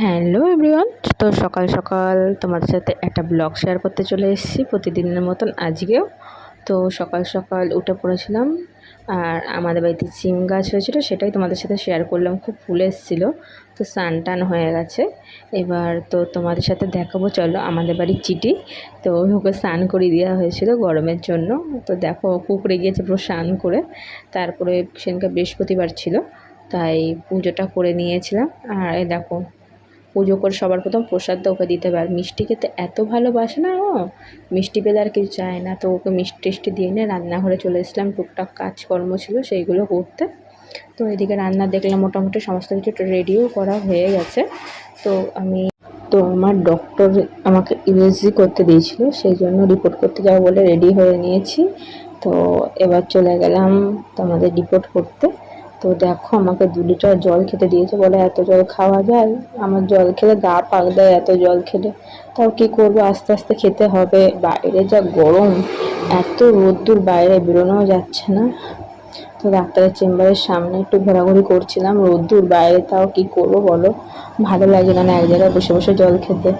Hello everyone তো সকাল সকাল তোমাদের সাথে একটা ব্লগ শেয়ার করতে চলে এসেছি প্রতিদিনের মতন আজকেও। তো সকাল সকাল উঠে পড়েছিলাম আর আমাদের বাড়িতে সিম গাছ হয়েছিল, সেটাই তোমাদের সাথে শেয়ার করলাম। খুব ফুল এসেছিল, তো স্নান টান হয়ে গেছে। এবার তো তোমাদের সাথে দেখাবো, চলো আমাদের বাড়ির চিটি তো ওকে স্নান করিয়ে দেওয়া হয়েছিল গরমের জন্য। তো দেখো, পুকুরে গিয়েছে পুরো স্নান করে। তারপরে সেদিনকে বৃহস্পতিবার ছিল, তাই পুজোটা করে নিয়েছিলাম। আর দেখো পুজো করে সবার প্রথম প্রসাদটা ওকে দিতে হবে। আর মিষ্টি খেতে এত ভালোবাসে না ও? মিষ্টি পেলে আর কিছু চায় না। তো ওকে মিষ্টি টিষ্টি দিয়ে নিয়ে রান্নাঘরে চলে এসলাম টুকটাক কাজকর্ম ছিল সেইগুলো করতে। তো এদিকে রান্না দেখলাম মোটামুটি সমস্ত কিছু রেডিও করা হয়ে গেছে। তো আমি তো আমার ডক্টর আমাকে ইউএসজি করতে দিয়েছিল। সেই জন্য রিপোর্ট করতে যাব বলে রেডি হয়ে নিয়েছি। তো এবার চলে গেলাম তোমাদের রিপোর্ট করতে। তো দেখো, আমাকে দু লিটার জল খেতে দিয়েছে বলে এত জল খাওয়া যায়? আমার জল খেলে গা পাক দেয় এত জল খেলে। তাও কি করব? আস্তে আস্তে খেতে হবে। বাইরে যা গরম, এত রোদ্দুর বাইরে বেরোনোও যাচ্ছে না। তো ডাক্তারের চেম্বারের সামনে একটু ঘোরাঘুরি করছিলাম, রোদ্দুর বাইরে, তাও কি করব বলো? ভালো লাগে না এক জায়গায় বসে বসে জল খেতে।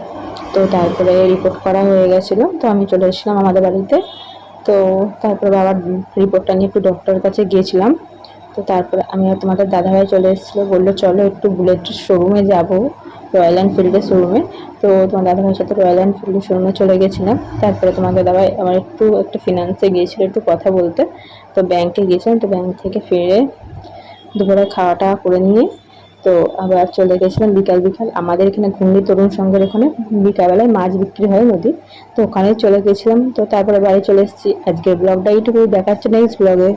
তো তারপরে রিপোর্ট করা হয়ে গেছিল, তো আমি চলে এসেছিলাম আমাদের বাড়িতে। তো তারপরে আবার রিপোর্টটা নিয়ে একটু ডক্টরের কাছে গিয়েছিলাম। তো তারপরে আমি আর তোমাদের দাদাভাই চলে এসেছিল, বলল, চলো একটু বুলেটের শোরুমে যাব রয়্যাল এনফিল্ডের শোরুমে তো তোমার দাদাভাইয়ের সাথে রয়্যাল এনফিল্ডের শোরুমে চলে গেছিলাম। তারপরে তোমার দাদাভাই আমার একটু, একটা ফিনান্সে গিয়েছিল, একটু কথা বলতে। তো ব্যাংকে গিয়েছিলাম, তো ব্যাংক থেকে ফিরে দুপুরে খাওয়া টাওয়া করে নিয়ে, তো আবার চলে গেছিলাম বিকাল বিকাল। আমাদের এখানে ঘূর্ণি তরুণ সংঘের ওখানে বিকালবেলায় মাছ বিক্রি হয় নদী। তো ওখানে চলে গেছিলাম। তো তারপরে বাড়ি চলে এসেছি। আজকের ব্লগটা এইটুকুই। দেখাচ্ছে নেক্সট ব্লগে